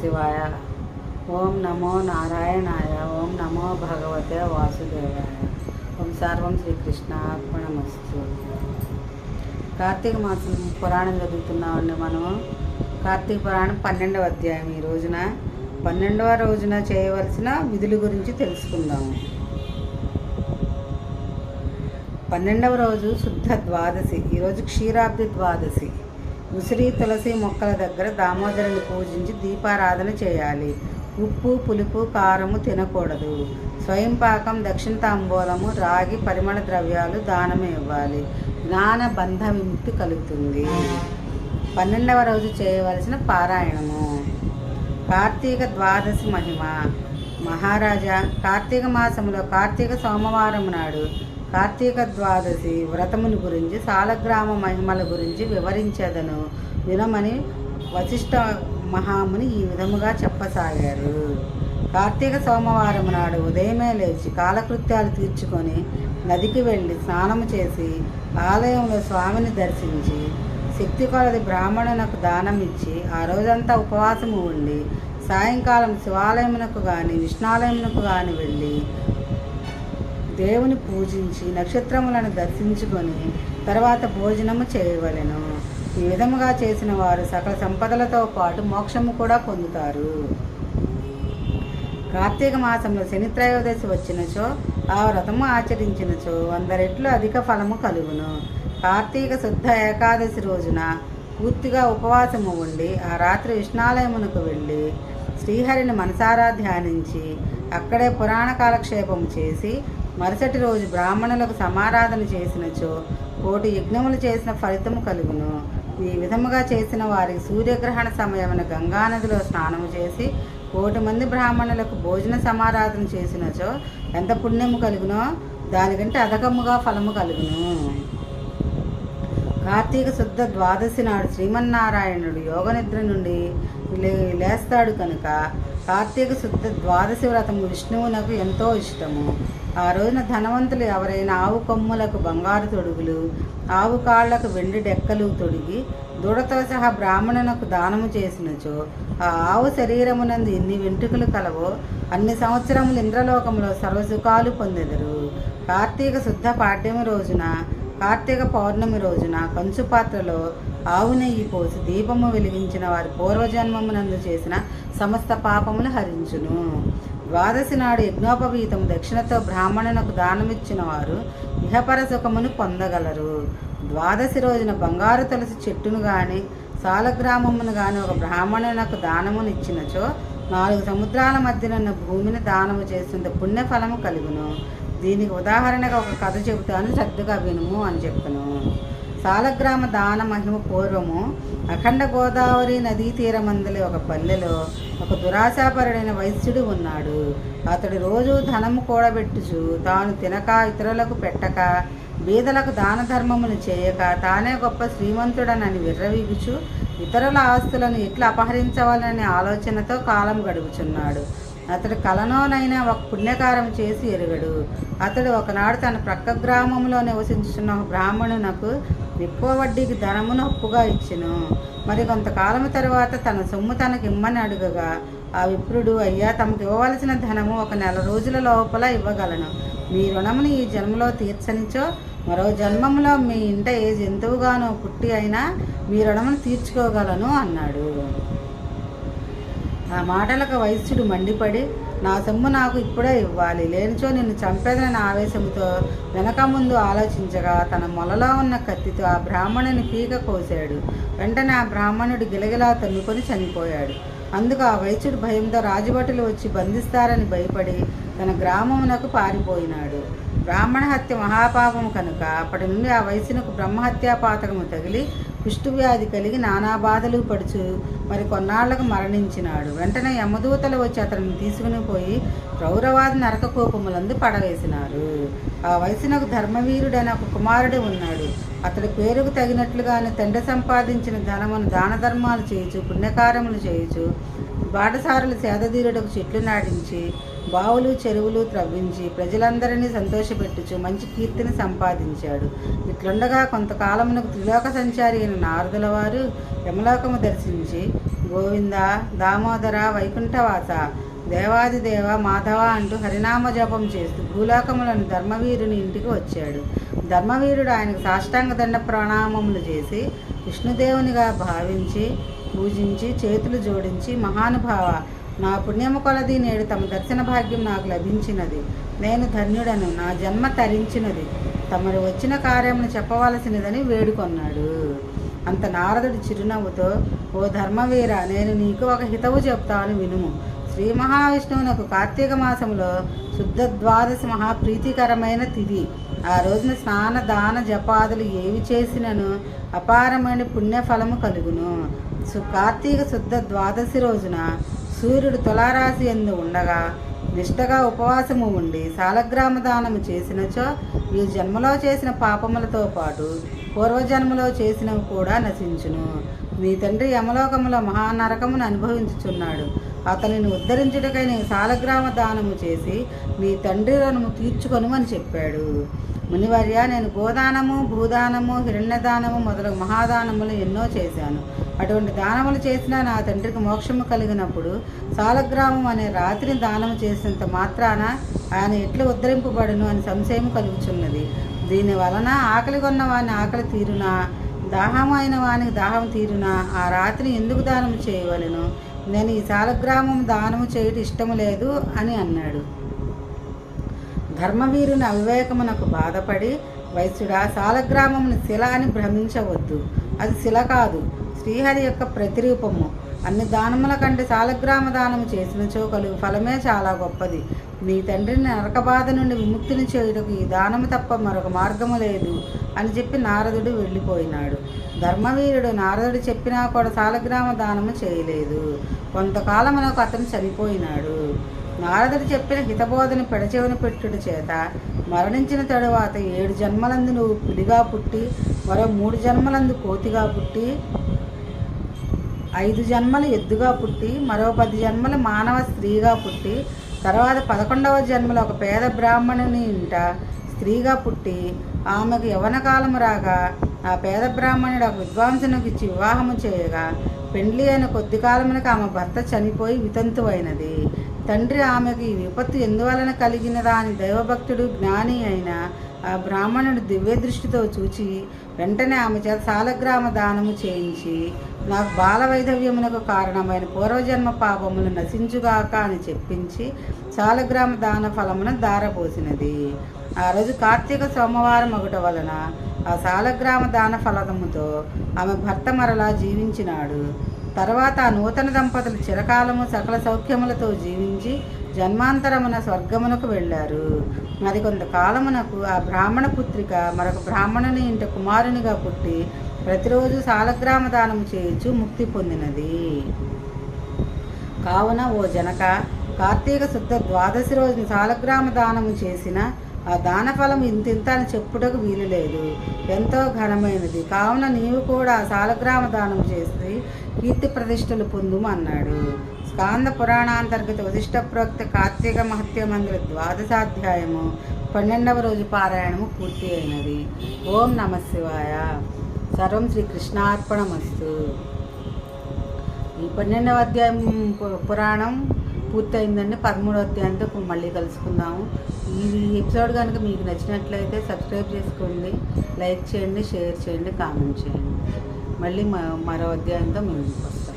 శివాయ. ఓం నమో నారాయణాయ ఓం నమో భగవతే వాసుదేవాయ. ఓం సర్వం శ్రీకృష్ణ అర్పణమస్తు కార్తీక మాసం పురాణం చదువుతున్నామండి మనము కార్తీక పురాణం పన్నెండవ అధ్యాయం. ఈ రోజున పన్నెండవ రోజున చేయవలసిన విధుల గురించి తెలుసుకుందాము పన్నెండవ రోజు శుద్ధ ద్వాదశి. ఈరోజు క్షీరాబ్ది ద్వాదశి. ఉసిరి తులసి మొక్కల దగ్గర దామోదరుని పూజించి దీపారాధన చేయాలి. ఉప్పు పులుపు కారము తినకూడదు. స్వయం పాకం దక్షిణ తాంబూలము రాగి పరిమళ ద్రవ్యాలు దానం ఇవ్వాలి. జ్ఞాన బంధ విముక్తి కలుగుతుంది. పన్నెండవ రోజు చేయవలసిన పారాయణము. కార్తీక ద్వాదశి మహిమ. మహారాజా కార్తీక మాసములో కార్తీక సోమవారం నాడు కార్తీక ద్వాదశి వ్రతముని గురించి సాలగ్రామ మహిమల గురించి వివరించేదను. వినమని వశిష్ఠ మహాముని ఈ విధముగా చెప్పసాగారు. కార్తీక సోమవారం నాడు ఉదయమే లేచి కాలకృత్యాలు తీర్చుకొని నదికి వెళ్ళి స్నానము చేసి ఆలయంలో స్వామిని దర్శించి శక్తి కొలది బ్రాహ్మణునకు దానం ఇచ్చి ఆ రోజంతా ఉపవాసము ఉండి సాయంకాలం శివాలయమునకు కానీ విష్ణాలయమునకు కానీ వెళ్ళి దేవుని పూజించి నక్షత్రములను దర్శించుకొని తర్వాత భోజనము చేయవలెను. ఈ విధముగా చేసిన వారు సకల సంపదలతో పాటు మోక్షము కూడా పొందుతారు. కార్తీక మాసంలో శని త్రయోదశి వచ్చినచో ఆ వ్రతము ఆచరించినచో వంద రెట్లు అధిక ఫలము కలుగును. కార్తీక శుద్ధ ఏకాదశి రోజున పూర్తిగా ఉపవాసము ఉండి ఆ రాత్రి విష్ణాలయమునకు వెళ్ళి శ్రీహరిని మనసారా ధ్యానించి అక్కడే పురాణ కాలక్షేపము చేసి మరుసటి రోజు బ్రాహ్మణులకు సమారాధన చేసినచో కోటి యజ్ఞములు చేసిన ఫలితము కలుగును. ఈ విధముగా చేసిన వారికి సూర్యగ్రహణ సమయమున గంగానదిలో స్నానము చేసి కోటి మంది బ్రాహ్మణులకు భోజన సమారాధన చేసినచో ఎంత పుణ్యము కలుగునో దానికంటే అధకముగా ఫలము కలుగును. కార్తీక శుద్ధ ద్వాదశి నాడు శ్రీమన్నారాయణుడు యోగనిద్ర నుండి లేస్తాడు కనుక కార్తీక శుద్ధ ద్వాదశి వ్రతము విష్ణువునకు ఎంతో ఇష్టము. ఆ రోజున ధనవంతులు ఎవరైనా ఆవు కొమ్ములకు బంగారు తొడుగులు ఆవు కాళ్ళకు వెండి డెక్కలు తొడిగి దూడతో సహా బ్రాహ్మణునకు దానము చేసినచో ఆ ఆవు శరీరమునందు ఎన్ని వెంట్రుకలు కలవో అన్ని సంవత్సరములు ఇంద్రలోకంలో సర్వసుఖాలు పొందెదరు. కార్తీక శుద్ధ పాఠ్యమి రోజున కార్తీక పౌర్ణమి రోజున కంచు పాత్రలో ఆవు నెయ్యి పోసి దీపము వెలిగించిన వారి పూర్వజన్మమునందు చేసిన సమస్త పాపములు హరించును. ద్వాదశి నాడు యజ్ఞోపవీతము దక్షిణతో బ్రాహ్మణునకు దానమిచ్చిన వారు ఇహపర సుఖమును పొందగలరు. ద్వాదశి రోజున బంగారు తులసి చెట్టును గాని సాలగ్రామమును గాని ఒక బ్రాహ్మణునకు దానమును ఇచ్చినచో నాలుగు సముద్రాల మధ్యనున్న భూమిని దానము చేసిన పుణ్యఫలము కలుగును. దీనికి ఉదాహరణగా ఒక కథ చెబుతాను శ్రద్ధగా వినుము అని చెప్పను సాలగ్రామ దాన మహిమ పూర్వము అఖండ గోదావరి నదీ తీరమందలి ఒక పల్లెలో ఒక దురాశాపరుడైన వైశ్యుడు ఉన్నాడు. అతడు రోజు ధనము కూడబెట్టుచు తాను తినక ఇతరులకు పెట్టక బీదలకు దాన ధర్మములు చేయక తానే గొప్ప శ్రీమంతుడనని విర్రవీగుచు ఇతరుల ఆస్తులను ఎట్లా అపహరించవాలనే ఆలోచనతో కాలం గడుపుచున్నాడు. అతడు కలనోనైనా ఒక పుణ్యకారం చేసి ఎరుగడు. అతడు ఒకనాడు తన ప్రక్క గ్రామంలో నివసించున్న ఒక బ్రాహ్మణునకు ఎక్కువ వడ్డీకి ధనమును అప్పుగా ఇచ్చెను. మరి కొంతకాలం తర్వాత తన సొమ్ము తనకి ఇమ్మని అడుగగా ఆ విప్రుడు అయ్యా తమకు ఇవ్వవలసిన ధనము ఒక నెల రోజుల లోపల ఇవ్వగలను. మీ రుణమును ఈ జన్మలో తీర్చనిచో మరో జన్మంలో మీ ఇంట ఏ జంతువుగానో పుట్టి అయినా మీ రుణమును తీర్చుకోగలను అన్నాడు. ఆ మాటలకు వైశ్యుడు మండిపడి నా సొమ్ము నాకు ఇప్పుడే ఇవ్వాలి. లేనిచో నిన్ను చంపేదనే ఆవేశంతో వెనక ముందు ఆలోచించగా తన మొలలో ఉన్న కత్తితో ఆ బ్రాహ్మణుని పీక కోసాడు వెంటనే ఆ బ్రాహ్మణుడు గిలగిలా తన్నుకొని చనిపోయాడు. అందుకు ఆ వైశ్యుడు భయంతో రాజభటులు వచ్చి బంధిస్తారని భయపడి తన గ్రామమునకు పారిపోయినాడు. బ్రాహ్మణ హత్య మహాపాపము కనుక అప్పటి నుండి ఆ వయసునకు బ్రహ్మహత్యా పాతకము తగిలి కుష్ఠవ్యాధి కలిగి నానా బాధలు పడుచు మరి కొన్నాళ్ళకు మరణించినాడు. వెంటనే యమదూతలు వచ్చి అతనిని తీసుకుని పోయి రౌరవాది నరక కోపములందు పడవేసినారు. ఆ వయసునకు ధర్మవీరుడైన ఒక కుమారుడు ఉన్నాడు. అతడి పేరుకు తగినట్లుగానే తండ్రి సంపాదించిన ధనమును దాన ధర్మాలు చేయుచు పుణ్యకారములు చేయుచు బాటసారులు సేదతీరుటకు చెట్లు నాటించి బావులు చెరువులు త్రవ్వించి ప్రజలందరినీ సంతోషపెట్టుచు మంచి కీర్తిని సంపాదించాడు. ఇట్లుండగా కొంతకాలమునకు త్రిలోక సంచారి అయిన నారదుల వారు యమలోకము దర్శించి గోవింద దామోదర వైకుంఠవాస దేవాదిదేవ మాధవ అంటూ హరినామ జపం చేస్తూ భూలోకములను ధర్మవీరుని ఇంటికి వచ్చాడు. ధర్మవీరుడు ఆయనకు సాష్టాంగ దండ ప్రణామములు చేసి విష్ణుదేవునిగా భావించి పూజించి చేతులు జోడించి మహానుభావ నా పుణ్యము కొలది నేడు తమ దర్శన భాగ్యం నాకు లభించినది. నేను ధన్యుడను నా జన్మ తరించినది. తమరు వచ్చిన కార్యమును చెప్పవలసినదని వేడుకొన్నాడు. అంత నారదుడి చిరునవ్వుతో ఓ ధర్మవీర నేను నీకు ఒక హితవు చెప్తాను వినుము. శ్రీ మహావిష్ణువునకు కార్తీక మాసంలో శుద్ధ ద్వాదశి మహాప్రీతికరమైన తిథి. ఆ రోజున స్నాన దాన జపాదులు ఏవి చేసినను అపారమైన పుణ్యఫలము కలుగును. సు కార్తీక శుద్ధ ద్వాదశి రోజున సూర్యుడు తులారాశి ఎందు ఉండగా నిష్టగా ఉపవాసము ఉండి సాలగ్రామ దానము చేసినచో ఈ జన్మలో చేసిన పాపములతో పాటు పూర్వజన్మలో చేసినవి కూడా నశించును. నీ తండ్రి యమలోకములో మహానరకమును అనుభవించుచున్నాడు. అతనిని ఉద్ధరించుటకై నేను సాలగ్రామ దానము చేసి నీ తండ్రి రుణము తీర్చుకొను అని చెప్పాడు. మునివర్య నేను గోదానము భూదానము హిరణ్యదానము మొదలగు మహాదానములు ఎన్నో చేశాను. అటువంటి దానములు చేసినా నా తండ్రికి మోక్షము కలిగినప్పుడు సాలగ్రామం అనే రాత్రిని దానము చేసినంత మాత్రాన ఆయన ఎట్లు ఉద్ధరింపబడును అని సంశయం కలుగుచున్నది. దీని వలన ఆకలి కొన్న వాని ఆకలి తీరునా? దాహం అయిన వానికి దాహం తీరునా? ఆ రాత్రి ఎందుకు దానం చేయవలెను? నేను ఈ సాలగ్రామం దానము చేయటం ఇష్టము లేదు అని అన్నాడు. ధర్మవీరుని అవివేకమునకు బాధపడి వైశ్యుడా సాలగ్రామమును శిల అని భ్రమించవద్దు. అది శిల కాదు శ్రీహరి యొక్క ప్రతిరూపము. అన్ని దానముల కంటే సాలగ్రామ దానము చేసిన చోకలు ఫలమే చాలా గొప్పది. నీ తండ్రిని నరక బాధ నుండి విముక్తిని చేయుటకు ఈ దానము తప్ప మరొక మార్గము లేదు అని చెప్పి నారదుడు వెళ్ళిపోయినాడు. ధర్మవీరుడు నారదుడు చెప్పినా కూడా సాలగ్రామ దానము చేయలేదు. కొంతకాలమునకు అతను చనిపోయినాడు. నారదుడు చెప్పిన హితబోధను పెడచెవిన పెట్టుడు చేత మరణించిన తరువాత ఏడు జన్మలందు నువ్వు పులిగా పుట్టి మరో మూడు జన్మలందు కోతిగా పుట్టి ఐదు జన్మలు ఎద్దుగా పుట్టి మరో పది జన్మలు మానవ స్త్రీగా పుట్టి తర్వాత పదకొండవ జన్మలో ఒక పేద బ్రాహ్మణుని ఇంట స్త్రీగా పుట్టి ఆమెకు యవన కాలం రాగా ఆ పేద బ్రాహ్మణుడు ఒక విద్వాంసునికి ఇచ్చి వివాహము చేయగా పెండ్లి అయిన కొద్ది కాలమునకు ఆమె భర్త చనిపోయి వితంతువైనది. తండ్రి ఆమెకు ఈ విపత్తు ఎందువలన కలిగినదా అని దైవభక్తుడు జ్ఞాని అయిన ఆ బ్రాహ్మణుడు దివ్య దృష్టితో చూచి వెంటనే ఆమె చేత సాలగ్రామ దానము చేయించి నాకు బాల వైధవ్యమునకు కారణమైన పూర్వజన్మ పాపములు నశించుగాక అని చెప్పించి సాలగ్రామ దాన ఫలమున దారపోసినది ఆ రోజు కార్తీక సోమవారం ఒకట వలన ఆ సాలగ్రామ దాన ఫలదముతో ఆమె భర్త మరలా జీవించినాడు. తర్వాత ఆ నూతన దంపతులు చిరకాలము సకల సౌఖ్యములతో జీవించి జన్మాంతరమున స్వర్గమునకు వెళ్ళారు. మరి కొంతకాలమునకు ఆ బ్రాహ్మణ పుత్రిక మరొక బ్రాహ్మణుని ఇంట కుమారునిగా పుట్టి ప్రతిరోజు సాలగ్రామ దానము చేయొచ్చు ముక్తి పొందినది. కావున ఓ జనక కార్తీక శుద్ధ ద్వాదశి రోజున సాలగ్రామ దానము చేసిన ఆ దానఫలం ఇంతింత అని చెప్పుటకు వీలు లేదు ఎంతో ఘనమైనది. కావున నీవు కూడా సాలగ్రామ దానం చేసి కీర్తి ప్రతిష్టలు పొందుము అన్నాడు. స్కాంద పురాణాంతర్గత వశిష్ట ప్రోక్త కార్తీక మహత్య మందిర ద్వాదశాధ్యాయము పన్నెండవ రోజు పారాయణము పూర్తి అయినది. ఓం నమ శివాయ. సర్వం శ్రీ కృష్ణార్పణమస్తు. ఈ పన్నెండవ అధ్యాయం పురాణం పూర్తయిందండి. పదమూడో అధ్యాయంతో మళ్ళీ కలుసుకుందాము. ఈ ఎపిసోడ్ కనుక మీకు నచ్చినట్లయితే సబ్స్క్రైబ్ చేసుకోండి లైక్ చేయండి షేర్ చేయండి కామెంట్ చేయండి. మళ్ళీ మరో అధ్యాయంతో మేము వస్తాం